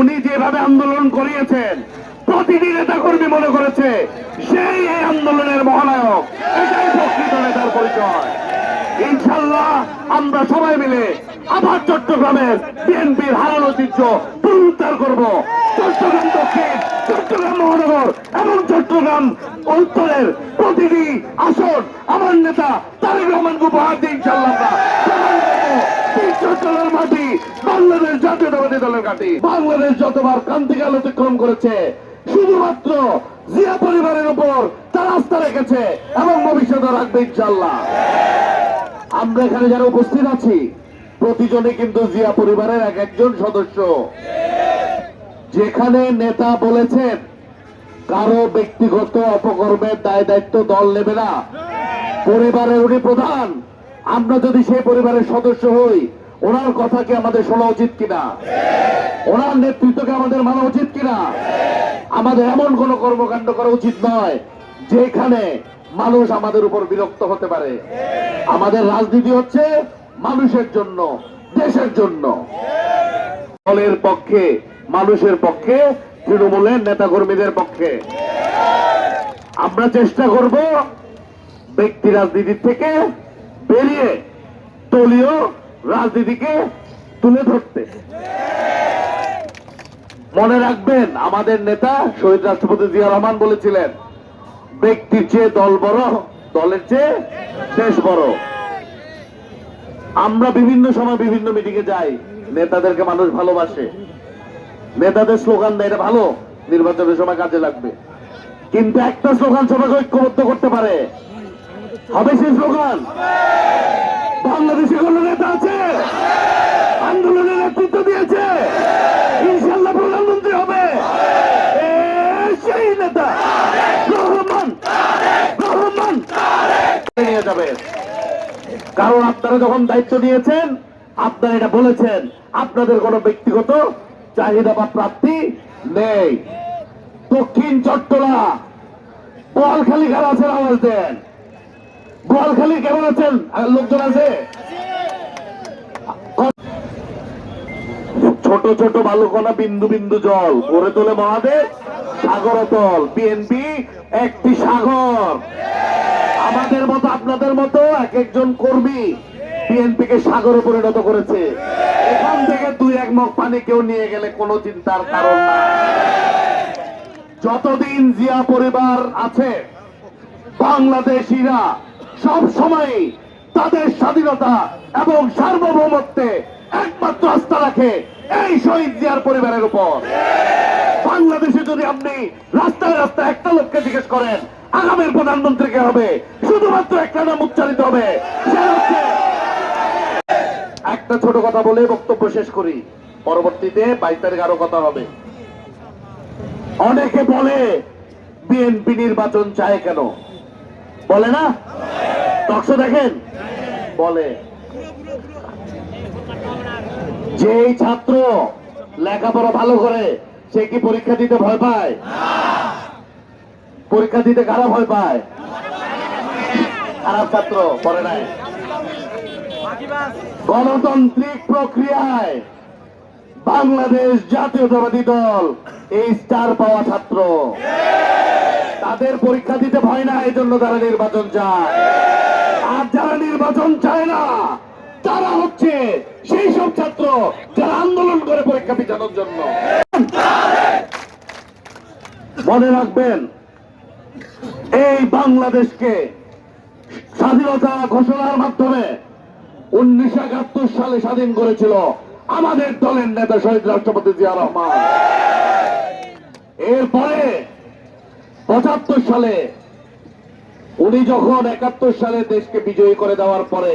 উনি যেভাবে আন্দোলন করিয়েছেন, প্রতিটি নেতা কর্মী মনে করেছে, সেই এই আন্দোলনের মহানায়ক, এটাই প্রকৃত নেতার পরিচয়। ইনশাল্লাহ আমরা সবাই মিলে আবার চট্টগ্রামের বিএনপির হারানো ঐতিহ্য পুনরুদ্ধার করব। চট্টগ্রাম দক্ষিণ, চট্টগ্রাম মহানগর এবং চট্টগ্রাম উত্তরের প্রতিটি আসন আমার নেতা তারেক রহমানকে উপহার ইনশাল্লাহ আমরা প্রমাণ করব এই বাংলাদেশ জাতীয়তাবাদী দলের ঘাঁটি। বাংলাদেশ যতবার ক্রান্তিকাল অতিক্রম করেছে, শুধুমাত্র জিয়া পরিবারের উপর আস্থা রেখেছে এবং ভবিষ্যতে রাখবে ইনশাল্লাহ আমরা এখানে যারা উপস্থিত আছি প্রতিজনে কিন্তু জিয়া পরিবারের এক একজন সদস্য। যেখানে নেতা বলেছেন, কারও ব্যক্তিগত অপকর্মের দায় দায়িত্ব দল নেবে না। পরিবারের উনি প্রধান। আমরা যদি সেই পরিবারের সদস্য হই, ওনার কথা কি আমাদের শোনা উচিত কিনা? ওনার নেতৃত্বকে আমাদের মানা উচিত কিনা? আমাদের এমন কোন কর্মকাণ্ড করা উচিত নয়, যেখানে মানুষ আমাদের উপর বিরক্ত হতে পারে। আমাদের রাজনীতি হচ্ছে মানুষের জন্য, দেশের জন্য। দলের পক্ষে, মানুষের পক্ষে, তৃণমূলের নেতাকর্মীদের পক্ষে। আমরা চেষ্টা করব ব্যক্তি রাজনীতির থেকে বেরিয়ে দলীয় রাজনীতিকে তুলে ধরতে। মনে রাখবেন, আমাদের নেতা শহীদ রাষ্ট্রপতি জিয়া রহমান বলেছিলেন, ব্যক্তির চেয়ে দল বড়, দলের চেয়ে দেশ বড়। আমরা বিভিন্ন সময় বিভিন্ন মিটিং এ যাই, নেতাদেরকে মানুষ ভালোবাসে। নেতাদের স্লোগান দেয়, এটা ভালো, নির্বাচনের সময় কাজে লাগবে। কিন্তু একটা স্লোগান সবাইকে ঐক্যবদ্ধ করতে পারে। হবে সেই স্লোগান বাংলাদেশে কোন নেতা আছে আন্দোলনের নেতৃত্ব দিয়েছে ইনশাল্লাহ প্রধানমন্ত্রী হবে এ, সেই নেতা রহমান রহমান নিয়ে যাবে কারণ আপনারা যখন দায়িত্ব নিয়েছেন, আপনারা এটা বলেছেন, আপনাদের কোনো ব্যক্তিগত চাহিদা বা প্রাপ্তি নেই। দক্ষিণ চট্টলা বোয়ালখালী কারা আছেন আওয়াজ দেন? বোয়ালখালী কেমন আছেন? লোকজন আছে? ছোট ছোট বালুকণা বিন্দু বিন্দু জল, গড়ে তোলে মহাদেব সাগরতল, বিএনপি একটি সাগর। আমাদের মতো, আপনাদের মতো এক একজন কর্মী বিএনপি কে সাগরে পরিণত করেছে। এখান থেকে দুই এক মগ পানি কেউ নিয়ে গেলে কোনো চিন্তার কারণ না যতদিন জিয়া পরিবার আছে, বাংলাদেশিরা সব সময় তাদের স্বাধীনতা এবং সার্বভৌমত্বে একমাত্র আস্থা রাখে এই শহীদ জিয়ার পরিবারের উপর। বাংলাদেশে যদি আপনি রাস্তায় রাস্তায় একটা লোককে জিজ্ঞেস করেন, আগামীর প্রধানমন্ত্রী কে হবে? শুধুমাত্র একটা নাম উচ্চারিত হবে। একটা ছোট কথা বলে বক্তব্য শেষ করি। পরবর্তীতে বাইশ তারিখ আরও কথা হবে। অনেকে বলে, বিএনপি নির্বাচন চায় কেন? বলে না? তক্ষ দেখেন? বলে। যেই ছাত্র লেখাপড়া ভালো করে সে কি পরীক্ষা দিতে ভয় পায়? পরীক্ষা দিতে কারা ভয় পায়? খারাপ ছাত্র পরে নাই। গণতান্ত্রিক প্রক্রিয়ায় বাংলাদেশ জাতীয়তাবাদী দল এই স্টার পাওয়া ছাত্র। তাদের পরীক্ষা দিতে ভয় না এই জন্য তারা নির্বাচন চায়। আর যারা নির্বাচন চায় না, তারা হচ্ছে সেই সব ছাত্র যারা আন্দোলন করে পরীক্ষা পিছানোর জন্য। মনে রাখবেন, এই বাংলাদেশকে স্বাধীনতা ঘোষণার মাধ্যমে উনিশশো একাত্তর সালে স্বাধীন করেছিল আমাদের দলের নেতা শহীদ রাষ্ট্রপতি জিয়া রহমান। এরপরে পঁচাত্তর সালে উনি যখন একাত্তর সালে দেশকে বিজয়ী করে দেওয়ার পরে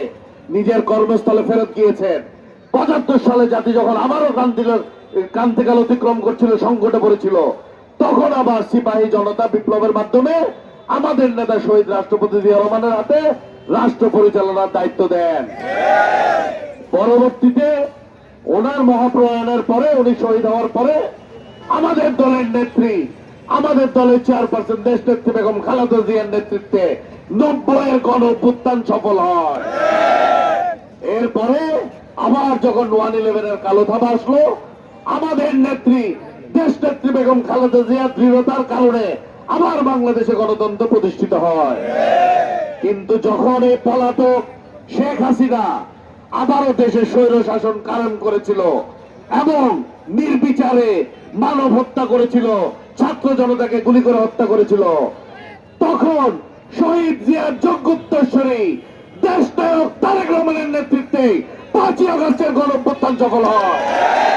নিজের কর্মস্থলে ফেরত গিয়েছেন, পঁচাত্তর সালে জাতি যখন আবারও ক্রান্তিক ক্রান্তিকাল অতিক্রম করছিল, সংকটে পড়েছিল তখন আবার সিপাহী জনতা বিপ্লবের মাধ্যমে আমাদের নেতা শহীদ রাষ্ট্রপতি জিয়া রহমানের হাতে রাষ্ট্র পরিচালনার দায়িত্ব দেন। পরবর্তীতে ওনার মহাপ্রয়াণের পরে, উনি শহীদ হওয়ার পরে আমাদের দলের নেত্রী, আমাদের দলের চেয়ারপারসন দেশ নেত্রী বেগম খালেদা জিয়ার নেতৃত্বে নব্বইয়ের গণ অভ্যুত্থান সফল হয়। এরপরে আবার যখন ওয়ান ইলেভেনের কালো থাবা আসলো, আমাদের নেত্রী দেশ বেগম খালেদা জিয়ার দৃঢ়তার কারণে আবার বাংলাদেশে গণতন্ত্র প্রতিষ্ঠিত হয়। কিন্তু যখন এই পলাতক শেখ হাসিনা আবারও দেশে স্বৈর শাসন কারণ করেছিল এবং নির্বিচারে মানব হত্যা করেছিল, ছাত্র জনতাকে গুলি করে হত্যা করেছিল, তখন শহীদ জিয়ার যোগ্য উত্তরস্বরী দেশ নায়ক তারেক রহমানের নেতৃত্বে পাঁচই আগস্টের গণ সফল হয়।